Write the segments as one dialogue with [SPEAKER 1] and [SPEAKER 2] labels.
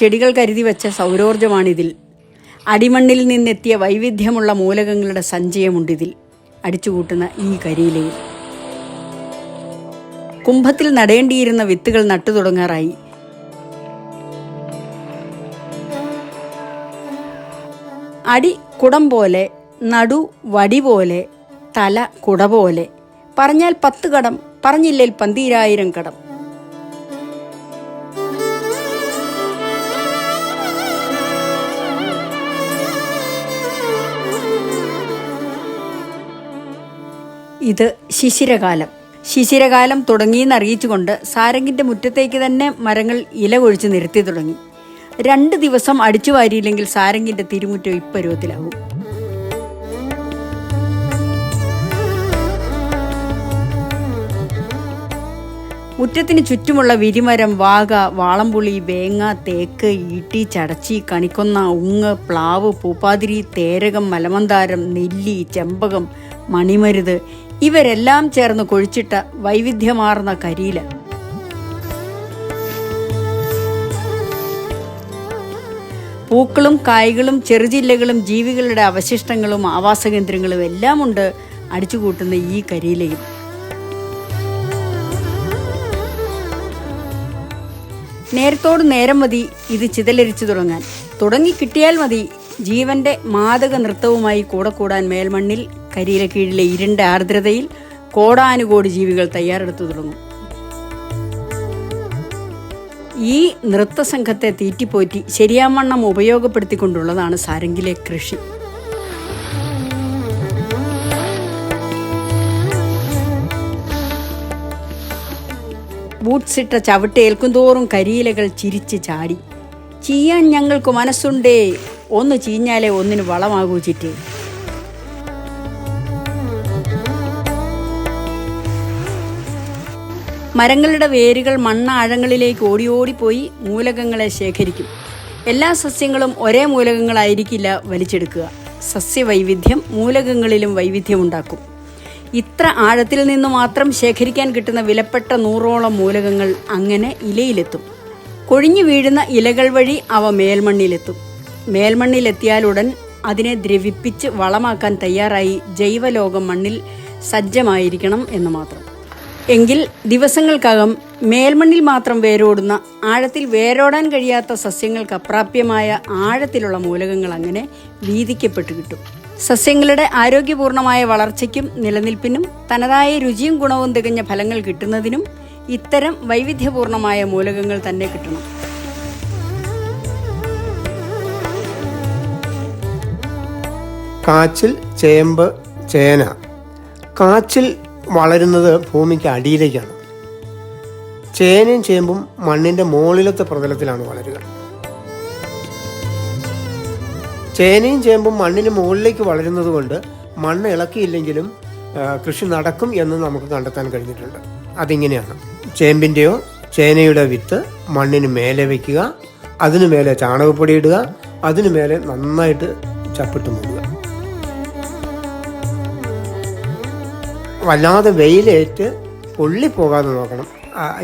[SPEAKER 1] ചെടികൾ കരുതി വെച്ച സൗരോർജമാണിതിൽ അടിമണ്ണിൽ നിന്നെത്തിയ വൈവിധ്യമുള്ള മൂലകങ്ങളുടെ സഞ്ചയമുണ്ടിതിൽ. അടിച്ചുകൂട്ടുന്ന ഈ കരിയിലയിൽ. കുംഭത്തിൽ നടേണ്ടിയിരുന്ന വിത്തുകൾ നട്ടു തുടങ്ങാറായി. അടി കുടം പോലെ നടു വടി പോലെ തല കുട പോലെ. പറഞ്ഞാൽ പത്ത് കടം പറഞ്ഞില്ലേൽ പന്തീരായിരം കടം. ഇത് ശിശിരകാലം. ശിശിരകാലം തുടങ്ങിയെന്നറിയിച്ചുകൊണ്ട് സാരംഗിന്റെ മുറ്റത്തേക്ക് തന്നെ മരങ്ങൾ ഇല കൊഴിച്ച് നിരത്തി തുടങ്ങി. രണ്ട് ദിവസം അടിച്ചു വാരിയില്ലെങ്കിൽ സാരംഗിന്റെ തിരുമുറ്റം ഇപ്പരുവത്തിലാവും മുറ്റത്തിന് ചുറ്റുമുള്ള വിരിമരം വാഗ വാളംപുളി വേങ്ങ തേക്ക് ഈട്ടി ചടച്ചി കണിക്കൊന്ന ഉങ്ങ് പ്ലാവ് പൂപ്പാതിരി തേരകം മലമന്താരം നെല്ലി ചെമ്പകം മണിമരുത് ഇവരെല്ലാം ചേർന്ന് കൊഴിച്ചിട്ട വൈവിധ്യമാർന്ന കരിയില. പൂക്കളും കായ്കളും ചെറുജില്ലകളും ജീവികളുടെ അവശിഷ്ടങ്ങളും ആവാസ കേന്ദ്രങ്ങളും എല്ലാം ഉണ്ട് അടിച്ചുകൂട്ടുന്ന ഈ കരിയിലയിൽ നേരത്തോട് നേരം മതി ഇത് ചിതലരിച്ചു തുടങ്ങാൻ. തുടങ്ങി കിട്ടിയാൽ മതി ജീവന്റെ മാതക നൃത്തവുമായി കൂടെ കൂടാൻ മേൽമണ്ണിൽ കരിയില കീഴിലെ ഇരുണ്ട ആർദ്രതയിൽ കോടാനുകോടി ജീവികൾ തയ്യാറെടുത്തു തുടങ്ങും. ഈ നൃത്തസംഘത്തെ തീറ്റിപ്പോറ്റി ശരിയാവണ്ണം ഉപയോഗപ്പെടുത്തിക്കൊണ്ടുള്ളതാണ് സാരംഗിലെ കൃഷി. ബൂട്ട്സിട്ട ചവിട്ടേൽക്കും തോറും കരിയിലകൾ ചിരിച്ച് ചാടി. ചീയാൻ ഞങ്ങൾക്ക് മനസ്സുണ്ടേ. ഒന്ന് ചീഞ്ഞാലേ ഒന്നിന് വളമാകൂ ചിറ്റേ. മരങ്ങളുടെ വേരുകൾ മണ്ണാഴങ്ങളിലേക്ക് ഓടി ഓടിപ്പോയി മൂലകങ്ങളെ ശേഖരിക്കും. എല്ലാ സസ്യങ്ങളും ഒരേ മൂലകങ്ങളായിരിക്കില്ല വലിച്ചെടുക്കുക. സസ്യവൈവിധ്യം മൂലകങ്ങളിലും വൈവിധ്യമുണ്ടാക്കും. ഇത്ര ആഴത്തിൽ നിന്ന് മാത്രം ശേഖരിക്കാൻ കിട്ടുന്ന വിലപ്പെട്ട നൂറോളം മൂലകങ്ങൾ അങ്ങനെ ഇലയിലെത്തും. കൊഴിഞ്ഞു വീഴുന്ന ഇലകൾ വഴി അവ മേൽമണ്ണിലെത്തും. മേൽമണ്ണിലെത്തിയാലുടൻ അതിനെ ദ്രവിപ്പിച്ച് വളമാക്കാൻ തയ്യാറായി ജൈവലോകം മണ്ണിൽ സജ്ജമായിരിക്കണം എന്ന് മാത്രം. എങ്കിൽ ദിവസങ്ങൾക്കകം മേൽമണ്ണിൽ മാത്രം വേരോടുന്ന ആഴത്തിൽ വേരോടാൻ കഴിയാത്ത സസ്യങ്ങൾക്ക് അപ്രാപ്യമായ ആഴത്തിലുള്ള മൂലകങ്ങൾ അങ്ങനെ വീതിക്കപ്പെട്ടു കിട്ടും. സസ്യങ്ങളുടെ ആരോഗ്യപൂർണമായ വളർച്ചയ്ക്കും നിലനിൽപ്പിനും തനതായ രുചിയും ഗുണവും തികഞ്ഞ ഫലങ്ങൾ കിട്ടുന്നതിനും ഇത്തരം വൈവിധ്യപൂർണമായ മൂലകങ്ങൾ തന്നെ കിട്ടണം.
[SPEAKER 2] കാച്ചിൽ ചേമ്പ് ചേന. കാച്ചിൽ വളരുന്നത് ഭൂമിക്ക് അടിയിലേക്കാണ്. ചേനയും ചേമ്പും മണ്ണിന്റെ മുകളിലത്തെ പ്രതലത്തിലാണ് വളരുക. ചേനയും ചേമ്പും മണ്ണിന് മുകളിലേക്ക് വളരുന്നത് കൊണ്ട് മണ്ണ് ഇളക്കിയില്ലെങ്കിലും കൃഷി നടക്കും എന്ന് നമുക്ക് കണ്ടെത്താൻ കഴിഞ്ഞിട്ടുണ്ട്. അതിങ്ങനെയാണ്. ചേമ്പിന്റെയോ ചേനയുടെ വിത്ത് മണ്ണിന് മേലെ വയ്ക്കുക അതിനു മേലെ ചാണകപ്പൊടി ഇടുക അതിനു മേലെ നന്നായിട്ട് ചപ്പിട്ട് മൂടുക. വല്ലാതെ വെയിലേറ്റ് പൊള്ളിപ്പോകാതെ നോക്കണം.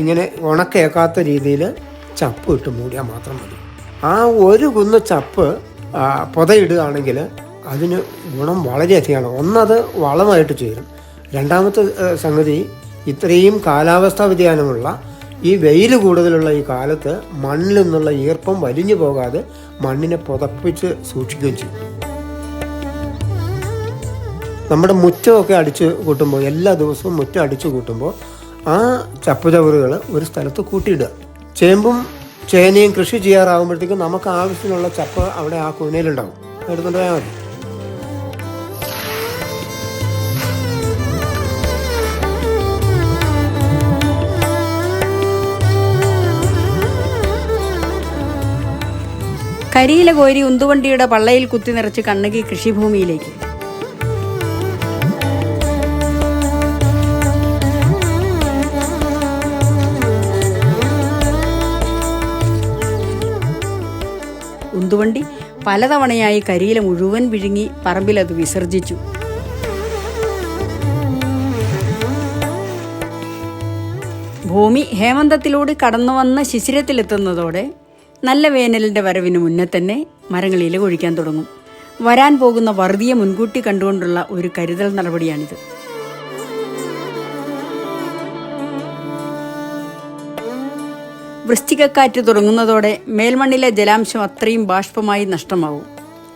[SPEAKER 2] ഇങ്ങനെ ഉണക്കേക്കാത്ത രീതിയിൽ ചപ്പ് ഇട്ട് മൂടിയാൽ മാത്രം മതി. ആ ഒരു കുന്ന് ചപ്പ് പുതയിടുകയാണെങ്കിൽ അതിന് ഗുണം വളരെയധികമാണ്. ഒന്നത് വളമായിട്ട് ചേരും. രണ്ടാമത്തെ സംഗതി ഇത്രയും കാലാവസ്ഥാ വ്യതിയാനമുള്ള ഈ വെയിൽ കൂടുതലുള്ള ഈ കാലത്ത് മണ്ണിൽ നിന്നുള്ള ഈർപ്പം വലിഞ്ഞു പോകാതെ മണ്ണിനെ പുതപ്പിച്ച് സൂക്ഷിക്കുകയും ചെയ്യും. നമ്മുടെ മുറ്റമൊക്കെ അടിച്ച് കൂട്ടുമ്പോൾ എല്ലാ ദിവസവും മുറ്റം അടിച്ചു കൂട്ടുമ്പോൾ ആ ചപ്പുചവറുകൾ ഒരു സ്ഥലത്ത് കൂട്ടിയിടുക. ചേമ്പും ചേനയും കൃഷി ചെയ്യാറാകുമ്പോഴത്തേക്കും നമുക്ക് ആവശ്യത്തിനുള്ള ചപ്പ് അവിടെ ആ കൂനയിലുണ്ടാവും. എടുത്തുകൊണ്ട് പോയാൽ മതി.
[SPEAKER 1] കരിയില കോരി ഉന്തുവണ്ടിയുടെ പള്ളയിൽ കുത്തി നിറച്ച് കണ്ണകി കൃഷിഭൂമിയിലേക്ക്. ഉന്തുവണ്ടി പലതവണയായി കരിയില മുഴുവൻ വിഴുങ്ങി പറമ്പിലത് വിസർജിച്ചു. ഭൂമി ഹേമന്തത്തിലൂടെ കടന്നു വന്ന ശിശിരത്തിലെത്തുന്നതോടെ നല്ല വേനലിന്റെ വരവിന് മുന്നേ തന്നെ മരങ്ങൾ ഇല കൊഴിക്കാൻ തുടങ്ങും. വരാൻ പോകുന്ന വറുതിയെ മുൻകൂട്ടി കണ്ടുകൊണ്ടുള്ള ഒരു കരുതൽ നടപടിയാണിത്. വൃശ്ചികക്കാറ്റ് തുടങ്ങുന്നതോടെ മേൽമണ്ണിലെ ജലാംശം അത്രയും ബാഷ്പമായി നഷ്ടമാവും.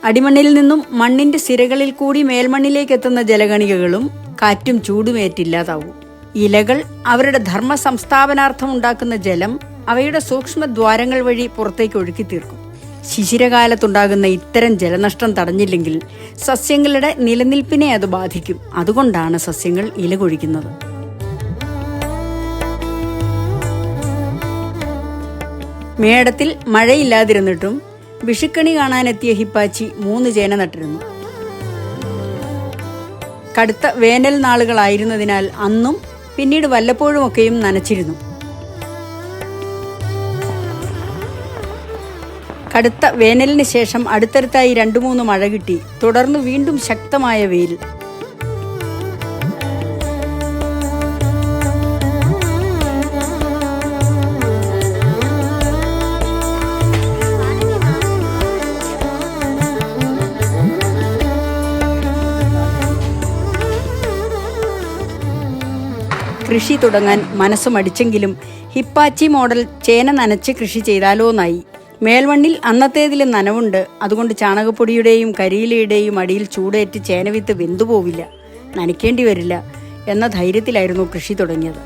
[SPEAKER 1] അടിമണ്ണിൽ നിന്നും മണ്ണിന്റെ സിരകളിൽ കൂടി മേൽമണ്ണിലേക്ക് എത്തുന്ന ജലഗണികകളും കാറ്റും ചൂടുമേറ്റില്ലാതാവും. ഇലകൾ അവരുടെ ധർമ്മ സംസ്ഥാപനാർത്ഥം ഉണ്ടാക്കുന്ന ജലം അവയുടെ സൂക്ഷ്മ ദ്വാരങ്ങൾ വഴി പുറത്തേക്ക് ഒഴുക്കി തീർക്കും ശിശിരകാലത്തുണ്ടാകുന്ന ഇത്തരം ജലനഷ്ടം തടഞ്ഞില്ലെങ്കിൽ സസ്യങ്ങളുടെ നിലനിൽപ്പിനെ അത് ബാധിക്കും. അതുകൊണ്ടാണ് സസ്യങ്ങൾ ഇല മേടത്തിൽ മഴയില്ലാതിരുന്നിട്ടും വിഷുക്കണി കാണാനെത്തിയ ഹിപ്പാച്ചി മൂന്ന് ചേന നട്ടിരുന്നു. കടുത്ത വേനൽ നാളുകളായിരുന്നതിനാൽ അന്നും പിന്നീട് വല്ലപ്പോഴുമൊക്കെയും നനച്ചിരുന്നു. കടുത്ത വേനലിന് ശേഷം അടുത്തടുത്തായി രണ്ടു മൂന്ന് മഴ കിട്ടി. തുടർന്ന് വീണ്ടും ശക്തമായ വെയിൽ. കൃഷി തുടങ്ങാൻ മനസ്സുമടിച്ചെങ്കിലും ഹിപ്പാച്ചി മോഡൽ ചേന നനച്ച് കൃഷി ചെയ്താലോന്നായി മേൽവണ്ണിൽ അന്നത്തേതിലും നനവുണ്ട്. അതുകൊണ്ട് ചാണകപ്പൊടിയുടെയും കരിയിലയുടെയും അടിയിൽ ചൂടേറ്റ് ചേനവിത്ത് വെന്തുപോവില്ല നനയ്ക്കേണ്ടി വരില്ല എന്ന ധൈര്യത്തിലായിരുന്നു കൃഷി തുടങ്ങിയത്.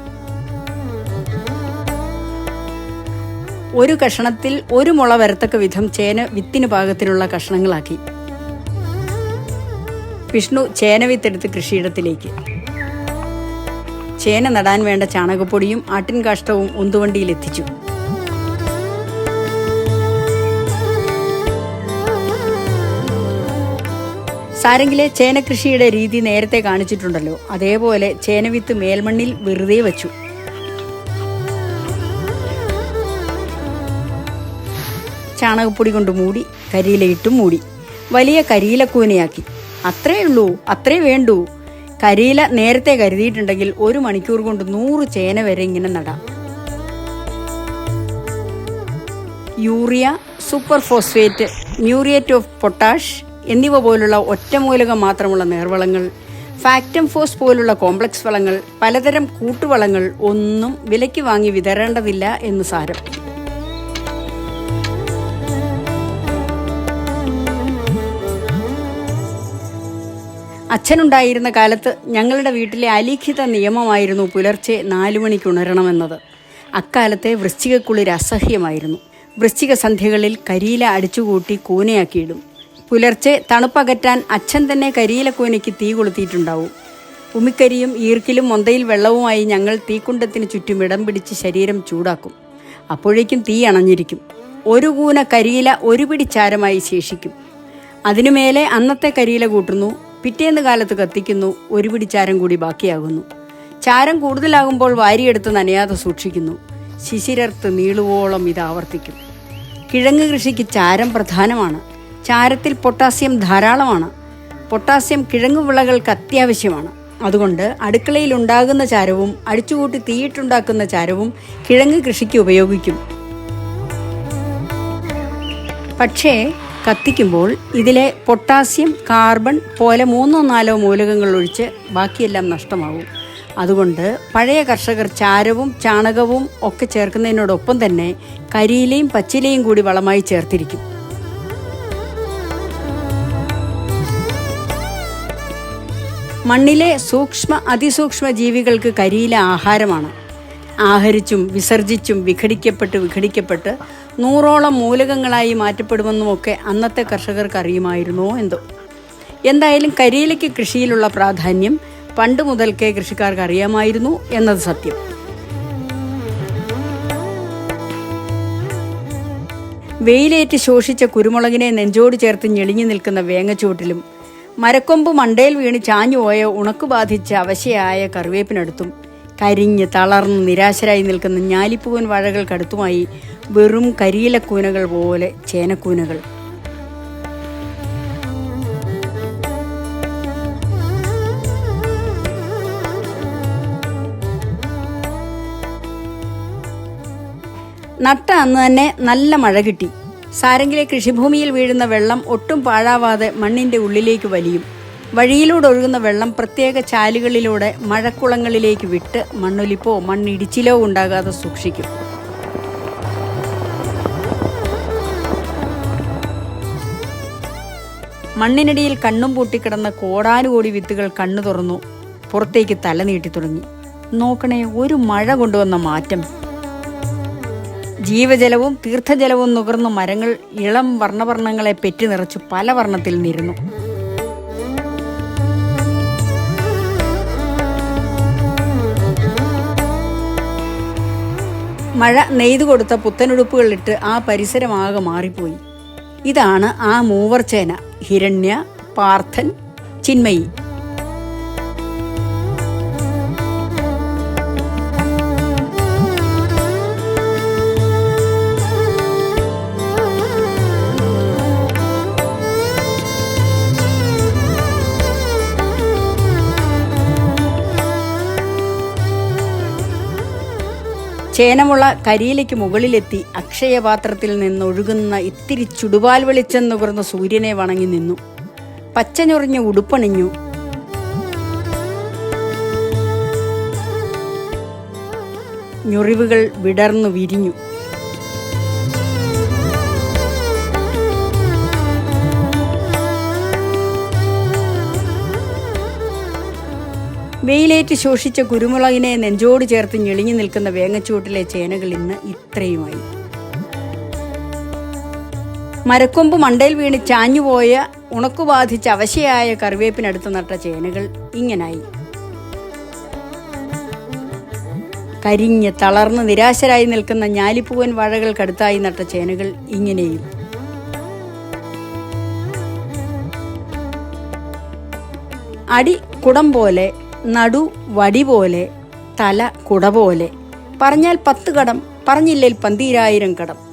[SPEAKER 1] ഒരു കഷണത്തിൽ ഒരു മുള വരത്തക്ക വിധം ചേന വിത്തിന് പാകത്തിലുള്ള കഷണങ്ങളാക്കി. വിഷ്ണു ചേന വിത്തെടുത്ത് കൃഷിയിടത്തിലേക്ക്. ചേന നടാൻ വേണ്ട ചാണകപ്പൊടിയും ആട്ടിൻ കാഷ്ടവും ഉന്തുവണ്ടിയിൽ എത്തിച്ചു. സാരംഗിലെ ചേനകൃഷിയുടെ രീതി നേരത്തെ കാണിച്ചിട്ടുണ്ടല്ലോ. അതേപോലെ ചേനവിത്ത് മേൽമണ്ണിൽ വെറുതെ വച്ചു. ചാണകപ്പൊടി കൊണ്ട് മൂടി കരിയിലയിട്ടും മൂടി. വലിയ കരിയിലക്കൂനയാക്കി അത്രേ ഉള്ളൂ അത്രേ വേണ്ടൂ. കരിയില നേരത്തെ കരുതിയിട്ടുണ്ടെങ്കിൽ ഒരു മണിക്കൂർ കൊണ്ട് നൂറ് ചേന വരെ ഇങ്ങനെ നടാം. Urea super phosphate muriate of potash എന്നിവ പോലുള്ള ഒറ്റമൂലകം മാത്രമുള്ള നേർവളങ്ങൾ ഫാക്റ്റം ഫോസ് പോലുള്ള കോംപ്ലക്സ് വളങ്ങൾ പലതരം കൂട്ടുവളങ്ങൾ ഒന്നും വിലയ്ക്ക് വാങ്ങി വിതരേണ്ടതില്ല എന്ന് സാരം. അച്ഛനുണ്ടായിരുന്ന കാലത്ത് ഞങ്ങളുടെ വീട്ടിലെ അലിഖിത നിയമമായിരുന്നു പുലർച്ചെ നാലു മണിക്ക് ഉണരണമെന്നത്. അക്കാലത്തെ വൃശ്ചികക്കുളിർ അസഹ്യമായിരുന്നു. വൃശ്ചിക സന്ധ്യകളിൽ കരിയില അടിച്ചുകൂട്ടി കൂനയാക്കിയിടും. പുലർച്ചെ തണുപ്പകറ്റാൻ അച്ഛൻ തന്നെ കരിയില കൂനയ്ക്ക് തീ കൊളുത്തിയിട്ടുണ്ടാവും. ഉമിക്കരിയും ഈർക്കിലും മൊന്തയിൽ വെള്ളവുമായി ഞങ്ങൾ തീക്കുണ്ടത്തിന് ചുറ്റും ഇടം പിടിച്ച് ശരീരം ചൂടാക്കും. അപ്പോഴേക്കും തീ അണഞ്ഞിരിക്കും. ഒരു കൂന കരിയില ഒരു പിടി ചാരമായി ശേഷിക്കും. അതിനുമേലെ അന്നത്തെ കരിയില കൂട്ടുന്നു. പിറ്റേന്ന് കാലത്ത് കത്തിക്കുന്നു ഒരു പിടി ചാരം കൂടി ബാക്കിയാകുന്നു. ചാരം കൂടുതലാകുമ്പോൾ വാരിയെടുത്ത് നനയാതെ സൂക്ഷിക്കുന്നു. ശിശിരർത്ത് നീളുവോളം ഇത് ആവർത്തിക്കും. കിഴങ്ങ് കൃഷിക്ക് ചാരം പ്രധാനമാണ്. ചാരത്തിൽ പൊട്ടാസ്യം ധാരാളമാണ്. പൊട്ടാസ്യം കിഴങ്ങ് വിളകൾക്ക് അത്യാവശ്യമാണ്. അതുകൊണ്ട് അടുക്കളയിൽ ഉണ്ടാകുന്ന ചാരവും അടിച്ചുകൂട്ടി തീയിട്ടുണ്ടാക്കുന്ന ചാരവും കിഴങ്ങ് കൃഷിക്ക് ഉപയോഗിക്കും. പക്ഷേ കത്തിക്കുമ്പോൾ ഇതിലെ പൊട്ടാസ്യം കാർബൺ പോലെ മൂന്നോ നാലോ മൂലകങ്ങൾ ഒഴിച്ച് ബാക്കിയെല്ലാം നഷ്ടമാകും. അതുകൊണ്ട് പഴയ കർഷകർ ചാരവും ചാണകവും ഒക്കെ ചേർക്കുന്നതിനോടൊപ്പം തന്നെ കരിയിലയും പച്ചിലയും കൂടി വളമായി ചേർത്തിരിക്കും. മണ്ണിലെ സൂക്ഷ്മ അതിസൂക്ഷ്മ ജീവികൾക്ക് കരിയില ആഹാരമാണ്. ആഹരിച്ചും വിസർജിച്ചും വിഘടിക്കപ്പെട്ട് വിഘടിക്കപ്പെട്ട് നൂറോളം മൂലകങ്ങളായി മാറ്റപ്പെടുമെന്നുമൊക്കെ അന്നത്തെ കർഷകർക്ക് അറിയുമായിരുന്നോ എന്തോ. എന്തായാലും കരിയിലയ്ക്ക് കൃഷിയിലുള്ള പ്രാധാന്യം പണ്ട് മുതൽക്കേ കൃഷിക്കാർക്ക് അറിയാമായിരുന്നു എന്നത് സത്യം. വെയിലേറ്റ് ശോഷിച്ച കുരുമുളകിനെ നെഞ്ചോട് ചേർത്ത് ഞെളിഞ്ഞു നിൽക്കുന്ന വേങ്ങച്ചുവട്ടിലും മരക്കൊമ്പ് മണ്ടയിൽ വീണ് ചാഞ്ഞുപോയ ഉണക്കു ബാധിച്ച അവശയായ കറിവേപ്പിനടുത്തും കരിഞ്ഞ് തളർന്ന് നിരാശരായി നിൽക്കുന്ന ഞാലിപ്പൂവൻ വാഴകൾക്കടുത്തുമായി വെറും കരിയിലക്കൂനകൾ പോലെ ചേനക്കൂനകൾ. നട്ട അന്ന് തന്നെ നല്ല മഴ കിട്ടി. സാരംഗിലെ കൃഷിഭൂമിയിൽ വീഴുന്ന വെള്ളം ഒട്ടും പാഴാവാതെ മണ്ണിന്റെ ഉള്ളിലേക്ക് വലിയും. വഴിയിലൂടെ ഒഴുകുന്ന വെള്ളം പ്രത്യേക ചാലുകളിലൂടെ മഴക്കുളങ്ങളിലേക്ക് വിട്ട് മണ്ണൊലിപ്പോ മണ്ണിടിച്ചിലോ ഉണ്ടാകാതെ സൂക്ഷിക്കും. മണ്ണിനടിയിൽ കണ്ണും പൂട്ടിക്കിടന്ന കോടാനുകോടി വിത്തുകൾ കണ്ണു തുറന്നു പുറത്തേക്ക് തല നീട്ടി തുടങ്ങി. നോക്കണേ ഒരു മഴ കൊണ്ടുവന്ന മാറ്റം. ജീവജലവും തീർത്ഥജലവും നുകർന്നു മരങ്ങൾ ഇളം വർണവർണങ്ങളെ പെറ്റി നിറച്ചു പല വർണത്തിൽ നിരുന്നു. മഴ നെയ്തു കൊടുത്ത പുത്തനുടുപ്പുകളിട്ട് ആ പരിസരമാകെ മാറിപ്പോയി. ഇതാണ് ആ മൂവർച്ചേന ഹിരണ്യ പാർത്ഥൻ ചിന്മയി. ചേനമുള്ള കരിയിലേക്ക് മുകളിലെത്തി അക്ഷയപാത്രത്തിൽ നിന്നൊഴുകുന്ന ഇത്തിരി ചുടുപാൽ വെളിച്ചം നുകർന്ന സൂര്യനെ വണങ്ങി നിന്നു. പച്ചഞ്ഞൊറിഞ്ഞ ഉടുപ്പണിഞ്ഞു. ഞൊറിവുകൾ വിടർന്നു വിരിഞ്ഞു. വെയിലേറ്റ് ശോഷിച്ച കുരുമുളകിനെ നെഞ്ചോട് ചേർത്ത് ഞെളിഞ്ഞു നിൽക്കുന്ന വേങ്ങച്ചൂട്ടിലെ ചേനകൾ ഇന്ന് ഇത്രയുമായി. മരക്കൊമ്പ് മണ്ടയിൽ വീണ് ചാഞ്ഞുപോയ ഉണക്കു ബാധിച്ച് അവശയായ കറിവേപ്പിനടുത്ത് നട്ട ചേനകൾ ഇങ്ങനായി. കരിഞ്ഞ് തളർന്ന് നിരാശരായി നിൽക്കുന്ന ഞാലിപ്പൂവൻ വാഴകൾക്കടുത്തായി നട്ട ചേനകൾ ഇങ്ങനെയും. അടി കുടം പോലെ നടു വടി പോലെ തല കുട പോലെ. പറഞ്ഞാൽ പത്ത് കടം പറഞ്ഞില്ലേൽ പന്തീരായിരം കടം.